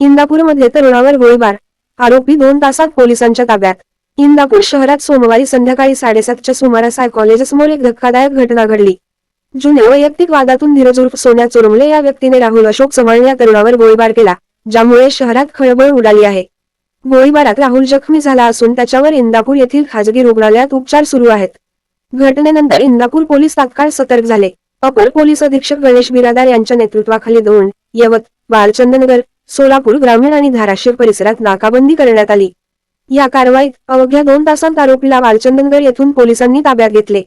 इंदापूरमध्ये तरुणावर गोळीबार. आरोपी दोन तासात पोलिसांच्या ताब्यात. इंदापूर शहरात सोमवारी संध्याकाळी साडेसातच्या सुमारास आय कॉलेजसमोर एक धक्कादायक घटना घडली. जुने वैयक्तिक वादातून धीरज उर्फ सोन्या चोरमले या व्यक्तीने राहुल अशोक चव्हाण या तरुणावर गोळीबार केला ज्यामुळे शहरात खळबळ उडाली आहे. गोळीबारात राहुल जखमी झाला असून त्याच्यावर इंदापूर येथील खाजगी रुग्णालयात उपचार सुरू आहेत. घटनेनंतर इंदापूर पोलीस तात्काळ सतर्क झाले. अपर पोलीस अधीक्षक गणेश बिरादार यांच्या नेतृत्वाखाली दोन यवत बालचंदनगर सोलापूर ग्रामीण आणि धाराशिव परिसरात नाकाबंदी करण्यात आली. या कारवाईत अवघ्या दोन तासांत आरोपीला वालचंदनगर येथून पोलिसांनी ताब्यात घेतले.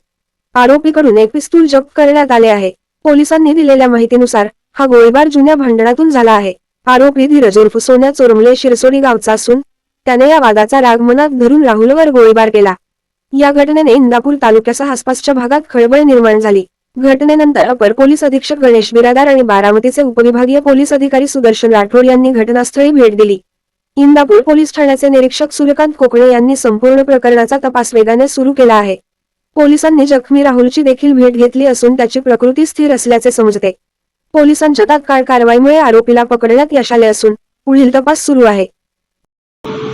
आरोपीकडून एक पिस्तूल जप्त करण्यात आले आहे. पोलिसांनी दिलेल्या माहितीनुसार हा गोळीबार जुन्या भांडणातून झाला आहे. आरोपी धीरज उर्फ सोन्या चोरमले शिरसोडी गावचा असून त्याने या वादाचा राग मनात धरून राहुलवर गोळीबार केला. या घटनेने इंदापूर तालुक्यासह आसपासच्या भागात खळबळ निर्माण झाली. घटनेनंतर अपर पोलीस अधीक्षक गणेश बिरादार आणि बारामतीचे उपविभागीय पोलीस अधिकारी सुदर्शन राठोड यांनी घटनास्थळी भेट दिली. इंदापूर पोलीस ठाण्याचे निरीक्षक सूर्यकांत कोकणे यांनी संपूर्ण प्रकरणाचा तपास वेगाने सुरू केला आहे. पोलिसांनी जखमी राहुलची देखील भेट घेतली असून त्याची प्रकृती स्थिर असल्याचे समजते. पोलिसांच्या तात्काळ कारवाईमुळे आरोपीला पकडण्यात यश आले असून पुढील तपास सुरू आहे.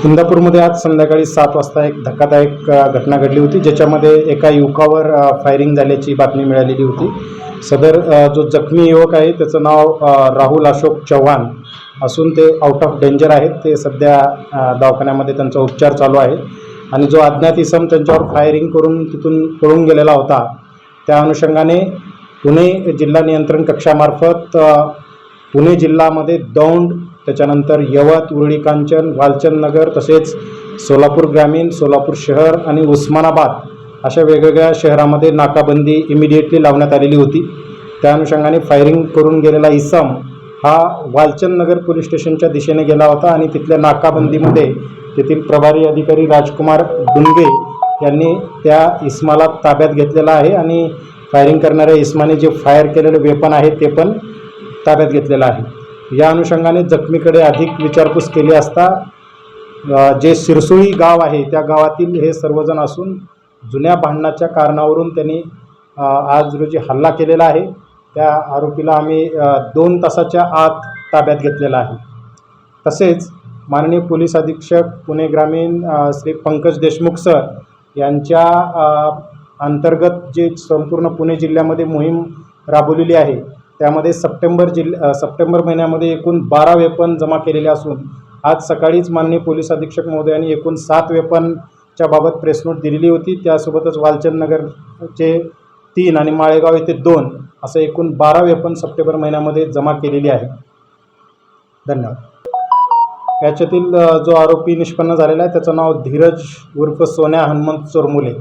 इंदापूरमध्ये आज संध्याकाळी सात वाजता एक धक्कादायक घटना घडली होती ज्याच्यामध्ये एका युवकावर फायरिंग झाल्याची बातमी मिळालेली होती. सदर जो जखमी युवक आहे त्याचं नाव राहुल अशोक चव्हाण असून ते आउट ऑफ डेंजर आहेत. ते सध्या दवाखान्यामध्ये त्यांचा उपचार चालू आहे. आणि जो अज्ञात इसम त्यांच्यावर फायरिंग करून तिथून पळून गेलेला होता त्या अनुषंगाने पुणे जिल्हा नियंत्रण कक्षामार्फत पुणे जिल्ह्यामध्ये दौंड त्याच्यानंतर यवत उरळी कांचन वालचंद नगर तसेच सोलापूर ग्रामीण सोलापूर शहर आणि उस्मानाबाद अशा वेगवेगळ्या शहरामध्ये नाकाबंदी इमिडिएटली लावण्यात आलेली होती. त्या अनुषंगाने फायरिंग करून गेलेला इसम हा वालचंद नगर पोलीस स्टेशनच्या दिशेने गेला होता आणि तिथल्या नाकाबंदीमध्ये तेथील प्रभारी अधिकारी राजकुमार डुंगे यांनी त्या इस्माला ताब्यात घेतलेला आहे आणि फायरिंग करणाऱ्या इस्माने जे फायर केलेले वेपन आहे ते पण ताब्यात घेतलेलं आहे. या अनुषंगाने जखमीकडे अधिक विचारपूस केली असता जे सिरसोळी गाव आहे त्या गावातील हे सर्वजण असून जुन्या भांडणाच्या कारणावरून त्यांनी आज रोजी हल्ला केलेला आहे. त्या आरोपीला आम्ही दोन तासाच्या आत ताब्यात घेतलेला आहे. तसेच माननीय पोलीस अधीक्षक पुणे ग्रामीण श्री पंकज देशमुख सर यांच्या अंतर्गत जे संपूर्ण पुणे जिल्ह्यामध्ये मोहीम राबवलेली आहे त्यामध्ये सप्टेंबर जिल्ह सप्टेंबर महिन्यामध्ये एकूण बारा वेपन जमा केलेले असून आज सकाळीच माननीय पोलीस अधीक्षक महोदयांनी एकूण सात वेपनच्या बाबत प्रेसनोट दिलेली होती. त्यासोबतच वालचंदनगरचे तीन आणि माळेगाव येथे दोन असं एकूण बारा वेपन सप्टेंबर महिन्यामध्ये जमा केलेली आहे. धन्यवाद. याच्यातील जो आरोपी निष्पन्न झालेला आहे त्याचं नाव धीरज उर्फ सोन्या हनुमंत चोरमुले.